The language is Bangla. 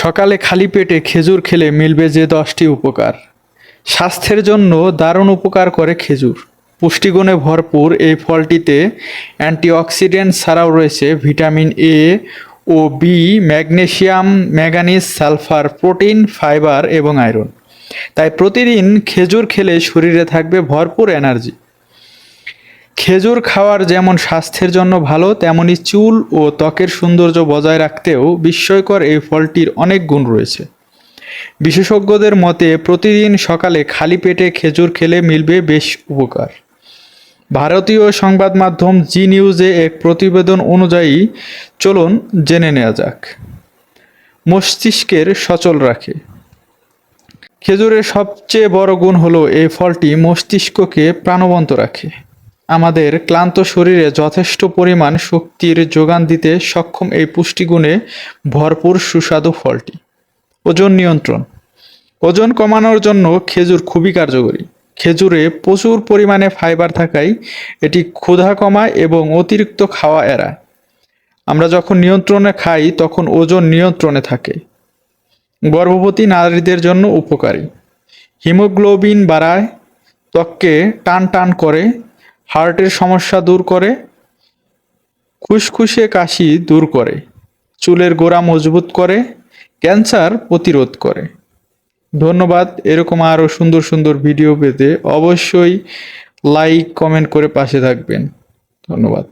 সকালে খালি পেটে খেজুর খেলে মিলবে যে দশটি উপকার। স্বাস্থ্যের জন্য দারুণ উপকার করে খেজুর। পুষ্টিগুণে ভরপুর এই ফলটিতে অ্যান্টিঅক্সিডেন্ট ছাড়াও রয়েছে vitamin A O B magnesium manganese sulphur, protein, fibre এবং আয়রন। তাই প্রতিদিন খেজুর খেলে শরীরে থাকবে ভরপুর এনার্জি। খেজুর খাওয়ার যেমন স্বাস্থ্যের জন্য ভালো, তেমনি চুল ও ত্বকের সৌন্দর্য বজায় রাখতেও বিস্ময়কর এই ফলটির অনেক গুণ রয়েছে। বিশেষজ্ঞদের মতে, প্রতিদিন সকালে খালি পেটে খেজুর খেলে মিলবে বেশ উপকার। ভারতীয় সংবাদ মাধ্যম জি নিউজে এক প্রতিবেদন অনুযায়ী, চলুন জেনে নেওয়া যাক। মস্তিষ্কের সচল রাখে। খেজুরের সবচেয়ে বড় গুণ হলো এই ফলটি মস্তিষ্ককে প্রাণবন্ত রাখে। আমাদের ক্লান্ত শরীরে যথেষ্ট পরিমাণ শক্তির যোগান দিতে সক্ষম এই পুষ্টিগুণে ভরপুর সুস্বাদু ফলটি। ওজন নিয়ন্ত্রণ। ওজন কমানোর জন্য খেজুর খুবই কার্যকরী। খেজুরে প্রচুর পরিমাণে ফাইবার থাকায় এটি ক্ষুধা কমায় এবং অতিরিক্ত খাওয়া এড়ায়। আমরা যখন নিয়ন্ত্রণে খাই, তখন ওজন নিয়ন্ত্রণে থাকে। গর্ভবতী নারীদের জন্য উপকারী। হিমোগ্লোবিন বাড়ায়, ত্বককে টান টান করে হার্টের সমস্যা দূর করে, খুসখুসে কাশি দূর করে, চুলের গোড়া মজবুত করে, ক্যান্সার প্রতিরোধ করে। ধন্যবাদ, এরকম আরও সুন্দর সুন্দর ভিডিও পেতে অবশ্যই লাইক, কমেন্ট করে পাশে থাকবেন। ধন্যবাদ।